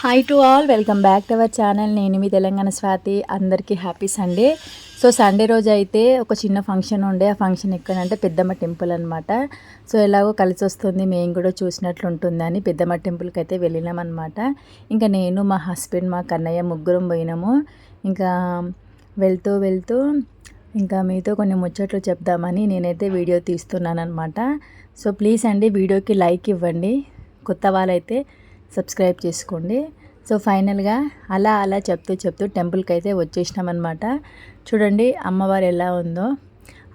Hi to all welcome back to our channel నేను మీ తెలంగాణ స్వాతి అందరికీ హ్యాపీ సండే సో సండే రోజు అయితే ఒక చిన్న ఫంక్షన్ ఉండే. ఆ ఫంక్షన్ ఎక్కడంటే పెద్దమ్మ టెంపుల్ అనమాట సో ఎలాగో కలిసి వస్తుంది. మేము కూడా చూసినట్లు ఉంటుందని పెద్దమ్మ టెంపుల్కి అయితే వెళ్ళినాం అనమాట ఇంకా నేను మా హస్బెండ్ మా కన్నయ్య ముగ్గురం పోయినాము. ఇంకా వెళ్తూ వెళ్తూ ఇంకా మీతో కొన్ని ముచ్చట్లు చెప్దామని నేనైతే వీడియో తీస్తున్నాను అనమాట సో ప్లీజ్ అండి వీడియోకి లైక్ ఇవ్వండి. కొత్త వాళ్ళైతే సబ్స్క్రైబ్ చేసుకోండి. సో ఫైనల్గా అలా అలా చెప్తూ చెప్తూ టెంపుల్కి అయితే వచ్చేసినామన్నమాట. చూడండి అమ్మవారు ఎలా ఉందో.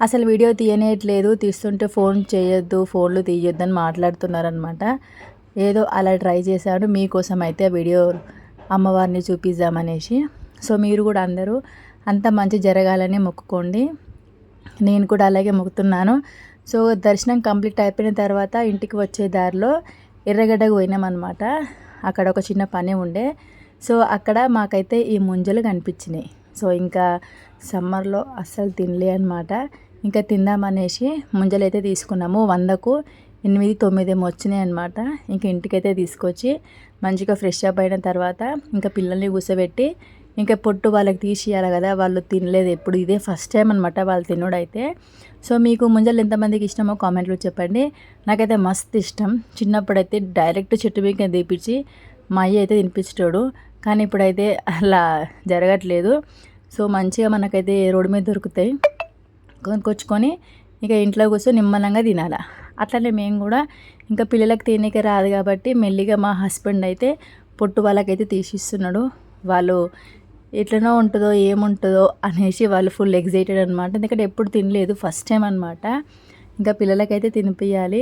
అసలు వీడియో తీయనేయట్లేదు. తీస్తుంటే ఫోన్ చేయొద్దు ఫోన్లు తీయొద్దు అని మాట్లాడుతున్నారనమాట ఏదో అలా ట్రై చేశాడు. మీకోసం అయితే వీడియో అమ్మవారిని చూపిద్దామనేసి. సో మీరు కూడా అందరూ అంత మంచి జరగాలని మొక్కుకోండి. నేను కూడా అలాగే మొక్కుతున్నాను. సో దర్శనం కంప్లీట్ అయిపోయిన తర్వాత ఇంటికి వచ్చే దారిలో ఎర్రగడ్డకు పోయినామన్నమాట. అక్కడ ఒక చిన్న పని ఉండే. సో అక్కడ మాకైతే ఈ ముంజలు కనిపించినాయి. సో ఇంకా సమ్మర్లో అస్సలు తినలే అనమాట ఇంకా తిందామనేసి ముంజలు అయితే తీసుకున్నాము. వందకు ఎనిమిది తొమ్మిది ఏమో వచ్చినాయి అనమాట ఇంకా ఇంటికైతే తీసుకొచ్చి మంచిగా ఫ్రెష్ అప్ అయిన తర్వాత ఇంకా పిల్లల్ని కూర్చోబెట్టి ఇంకా పొట్టు వాళ్ళకి తీసియాలి కదా వాళ్ళు తినలేదు ఎప్పుడు. ఇదే ఫస్ట్ టైం అనమాట వాళ్ళు తినడైతే. సో మీకు ముంజలు ఎంతమందికి ఇష్టమో కామెంట్లో చెప్పండి. నాకైతే మస్తు ఇష్టం. చిన్నప్పుడైతే డైరెక్ట్ చెట్టు మీద తీపిచ్చి మా అయ్య అయితే తినిపించేటోడు. కానీ ఇప్పుడైతే అలా జరగట్లేదు. సో మంచిగా మనకైతే రోడ్డు మీద దొరుకుతాయి. కొనుక్కొచ్చుకొని ఇంకా ఇంట్లో కూర్చొని నిమ్మలంగా తినాల. అట్లనే మేము కూడా ఇంకా పిల్లలకు తినేకే రాదు కాబట్టి మెల్లిగా మా హస్బెండ్ అయితే పొట్టు వాళ్ళకైతే తీసిస్తున్నాడు. వాళ్ళు ఎట్లనో ఉంటుందో ఏముంటుందో అనేసి వాళ్ళు ఫుల్ ఎగ్జైటెడ్ అనమాట ఎందుకంటే ఎప్పుడు తినలేదు ఫస్ట్ టైం అనమాట ఇంకా పిల్లలకైతే తినిపించాలి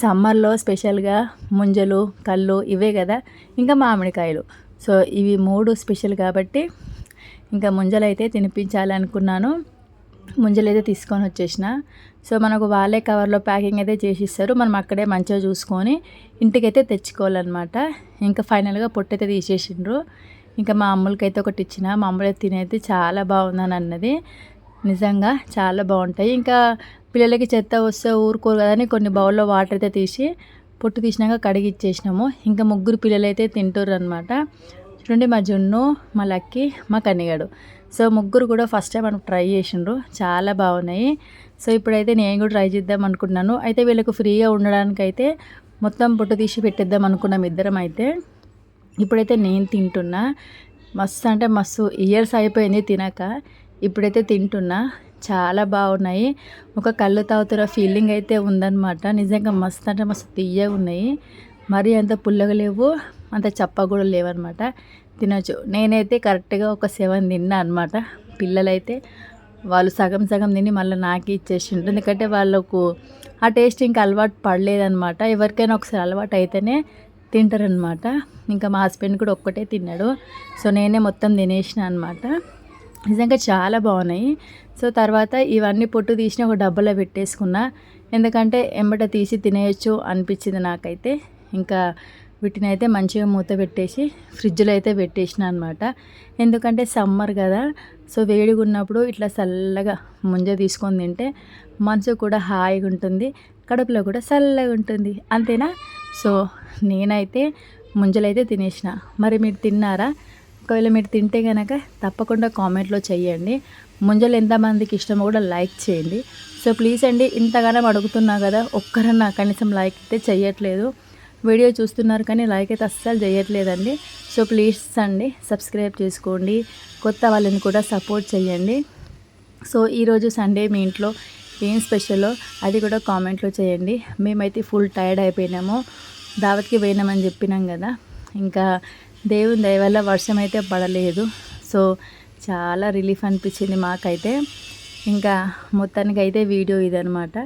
సమ్మర్లో స్పెషల్గా ముంజలు కళ్ళు ఇవే కదా ఇంకా మామిడికాయలు. సో ఇవి మూడు స్పెషల్ కాబట్టి ఇంకా ముంజలు అయితే తినిపించాలనుకున్నాను. ముంజలు అయితే తీసుకొని వచ్చేసిన. సో మనకు వాళ్ళే కవర్లో ప్యాకింగ్ అయితే చేసిస్తారు. మనం అక్కడే మంచిగా చూసుకొని ఇంటికైతే తెచ్చుకోవాలన్నమాట. ఇంకా ఫైనల్గా పొట్టైతే తీసేసిండ్రు. ఇంకా మా అమ్ములకైతే అయితే ఒకటి ఇచ్చిన. మా అమ్ములు తినేది చాలా బాగుందని అన్నది. నిజంగా చాలా బాగుంటాయి. ఇంకా పిల్లలకి చెత్త వస్తే ఊరుకోరు కదని కొన్ని బౌల్లో వాటర్ అయితే తీసి పొట్టు తీసినాక కడిగి ఇచ్చేసినాము. ఇంకా ముగ్గురు పిల్లలు అయితే తింటారు అనమాట చూడండి మా జున్ను మా లక్కీ మా కన్నిగాడు. సో ముగ్గురు కూడా ఫస్ట్ టైం మనకు ట్రై చేసిండ్రు. చాలా బాగున్నాయి. సో ఇప్పుడైతే నేను కూడా ట్రై చేద్దాం అనుకుంటున్నాను. అయితే వీళ్ళకు ఫ్రీగా ఉండడానికైతే మొత్తం పొట్టు తీసి పెట్టేద్దాం అనుకున్నాం ఇద్దరం అయితే. ఇప్పుడైతే నేను తింటున్నా. మస్తు అంటే మస్తు ఇయర్స్ అయిపోయింది తినక. ఇప్పుడైతే తింటున్నా. చాలా బాగున్నాయి. ఒక కళ్ళు తాగుతున్న ఫీలింగ్ అయితే ఉందన్నమాట. నిజంగా మస్తు అంటే మస్తు తీయగా ఉన్నాయి. మరీ అంత పుల్లగా లేవు. అంత చప్ప కూడా లేవన్నమాట. తినచ్చు. నేనైతే కరెక్ట్గా ఒక సెవెన్ తిన్నా అనమాట పిల్లలైతే వాళ్ళు సగం సగం తిని మళ్ళీ నాకే ఇచ్చేసిండ్రు. ఎందుకంటే వాళ్ళకు ఆ టేస్ట్ ఇంకా అలవాటు పడలేదనమాట ఎవరికైనా ఒకసారి అలవాటు అయితేనే తింటారనమాట ఇంకా మా హస్బెండ్ కూడా ఒక్కటే తిన్నాడు. సో నేనే మొత్తం తినేసిన అనమాట నిజంగా చాలా బాగున్నాయి. సో తర్వాత ఇవన్నీ పొట్టు తీసిన ఒక డబ్బాలో పెట్టేసుకున్నా. ఎందుకంటే ఎంబట తీసి తినేయచ్చు అనిపించింది నాకైతే. ఇంకా వీటినైతే మంచిగా మూత పెట్టేసి ఫ్రిడ్జ్లో అయితే పెట్టేసిన అనమాట ఎందుకంటే సమ్మర్ కదా సో వేడిగా ఉన్నప్పుడు ఇట్లా చల్లగా ముంజ తీసుకొని తింటే మనసు కూడా హాయిగా ఉంటుంది కడుపులో కూడా చల్లగా ఉంటుంది. అంతేనా? సో నేనైతే ముంజలైతే తినేసిన. మరి మీరు తిన్నారా? ఒకవేళ మీరు తింటే కనుక తప్పకుండా కామెంట్లో చేయండి ముంజలు ఎంతమందికి ఇష్టమో కూడా లైక్ చేయండి. సో ప్లీజ్ అండి ఇంతగానో అడుగుతున్నా కదా ఒక్కరన్నా కనీసం లైక్ అయితే చేయట్లేదు వీడియో చూస్తున్నారు కానీ లైక్ అయితే అస్సలు చేయట్లేదండి సో ప్లీజ్ అండి సబ్స్క్రైబ్ చేసుకోండి. కొత్త వాళ్ళని కూడా సపోర్ట్ చేయండి సో ఈరోజు సండే మీ ఇంట్లో ఏం స్పెషలో అది కూడా కామెంట్లో చేయండి. మేమైతే ఫుల్ టైర్డ్ అయిపోయినాము. దావత్కి పోయినామని చెప్పినాం కదా. ఇంకా దేవుని దయ వల్ల వర్షం అయితే పడలేదు. సో చాలా రిలీఫ్ అనిపించింది మాకైతే. ఇంకా మొత్తానికి అయితే వీడియో ఇదనమాట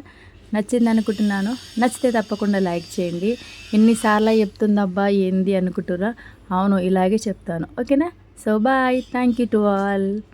నచ్చింది అనుకుంటున్నాను. నచ్చితే తప్పకుండా లైక్ చేయండి. ఎన్నిసార్లు చెప్తుందబ్బా ఏంది అనుకుంటురా అవును ఇలాగే చెప్తాను. ఓకేనా? So bye. Thank you to all.